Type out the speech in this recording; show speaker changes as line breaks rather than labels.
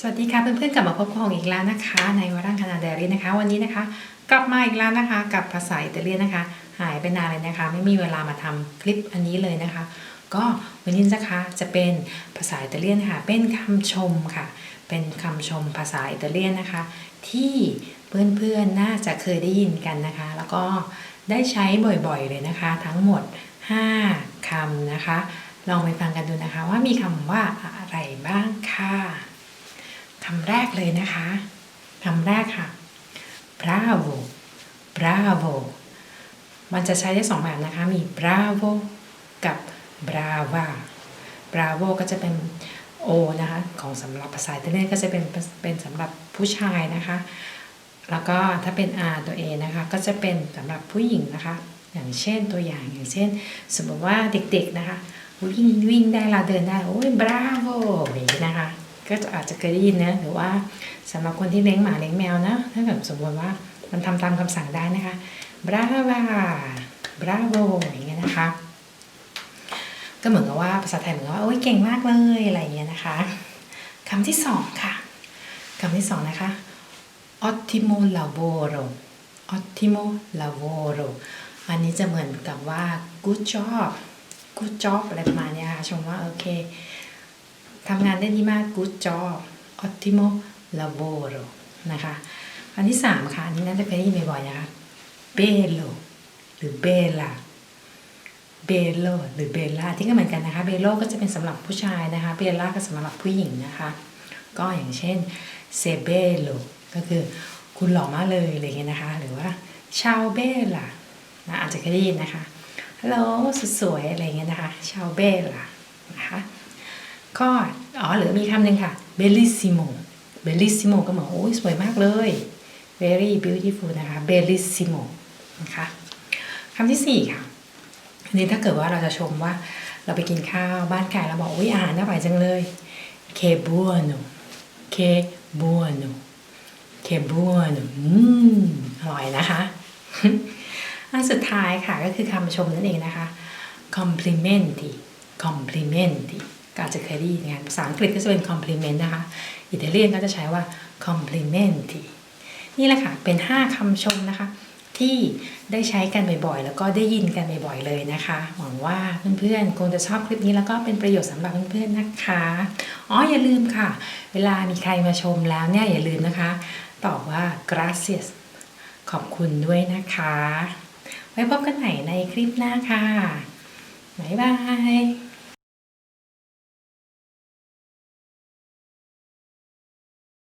สวัสดีค่ะเพื่อนๆกลับมาพบกับของอีกแล้วนะคะ ในวารังคณาเดรีนะคะ วันนี้นะคะ กลับมาอีกแล้วนะคะ กับภาษาอิตาเลียนนะคะ หายไปนานเลยนะคะ ไม่มีเวลามาทำคลิปอันนี้เลยนะคะ ก็วันนี้นะคะจะเป็นภาษาอิตาเลียนค่ะเป็นคำชมค่ะ เป็นคำชมภาษาอิตาเลียนนะคะ ที่เพื่อนๆน่าจะเคยได้ยินกันนะคะ แล้วก็ได้ใช้บ่อยๆเลยนะคะ ทั้งหมด 5คำนะคะ ลองไปฟังกันดูนะคะว่ามีคำว่าอะไรบ้างค่ะ คำแรกเลยนะคะคำแรกค่ะ bravo bravo มันจะใช้ได้สองแบบนะคะ มี bravo กับ brava bravo ก็จะเป็น o นะคะของสำหรับภาษาอิตาเลียนก็จะเป็นเป็นสำหรับผู้ชายนะคะ แล้วก็ถ้าเป็น r ตัว a นะคะ ก็จะเป็นสำหรับผู้หญิงนะคะ อย่างเช่นตัวอย่างอย่างเช่น สมมติว่าเด็กๆนะคะ วิ่งวิ่งได้เราเดินได้ โอ้ย bravo อย่างนี้นะคะ ก็จะอาจจะเคยได้ยินนะหรือว่าสำหรับคนที่เลี้ยงหมาเลี้ยงแมวนะถ้าเกิดสมมติว่ามันทำตามคำสั่งได้นะคะ brava bravo อย่างเงี้ยนะคะ ก็เหมือนกับว่าภาษาไทยเหมือนกับว่าโอ้ยเก่งมากเลยอะไรเงี้ยนะคะคำที่สองค่ะคำที่สองนะคะ ottimo lavoro ottimo lavoro อันนี้จะเหมือนกับว่า good job good job อะไรประมาณเนี้ยค่ะชมว่าโอเค ทำงานได้ดีมาก good job ottimo lavoro นะคะ อันที่สามค่ะ อันนี้น่าจะเคยได้ยินบ่อยๆนะคะ bello หรือ bella เบโลหรือเบลล่าที่ก็เหมือนกันนะคะ เบโลก็จะเป็นสำหรับผู้ชายนะคะ เบลล่าก็สำหรับผู้หญิงนะคะ ก็อย่างเช่นเซเบโลก็คือคุณหล่อมากเลยอะไรเงี้ยนะคะ หรือว่าชาวเบลล่านะอาจจะเคยได้ยินนะคะฮัลโหลสุดสวยอะไรเงี้ยนะคะ ชาวเบลล่านะคะ ก็อ๋อเหรือมีคำหนึ่งค่ะ bellissimo bellissimo ก็เหมือนโอ้ยสวยมากเลย very beautiful นะคะ bellissimo นะคะคำที่สี่ค่ะนนี้ถ้าเกิดว่าเราจะชมว่าเราไปกินข้าวบ้านใครเราบอกอุ้ยอาหารอร่อยจังเลย che buono che buono che buono อืมอร่อยนะคะอันสุดท้ายค่ะก็คือคำชมนั่นเองนะคะ complimenti complimenti ก็อาจจะเคยได้ยินงานภาษาอังกฤษก็จะเป็น compliment นะคะ อิตาเลียนก็จะใช้ว่า complimenti นี่แหละค่ะ เป็น 5คำชมนะคะ ที่ได้ใช้กันบ่อยๆ แล้วก็ได้ยินกันบ่อยๆ เลยนะคะ หวังว่าเพื่อนๆ คงจะชอบคลิปนี้แล้วก็เป็นประโยชน์สำหรับเพื่อนๆ นะคะ อ๋ออย่าลืมค่ะ เวลามีใครมาชมแล้วเนี่ยอย่าลืมนะคะ ตอบว่า gracias ขอบคุณด้วยนะคะ ไว้พบกันใหม่ในคลิปหน้าค่ะ บ๊ายบาย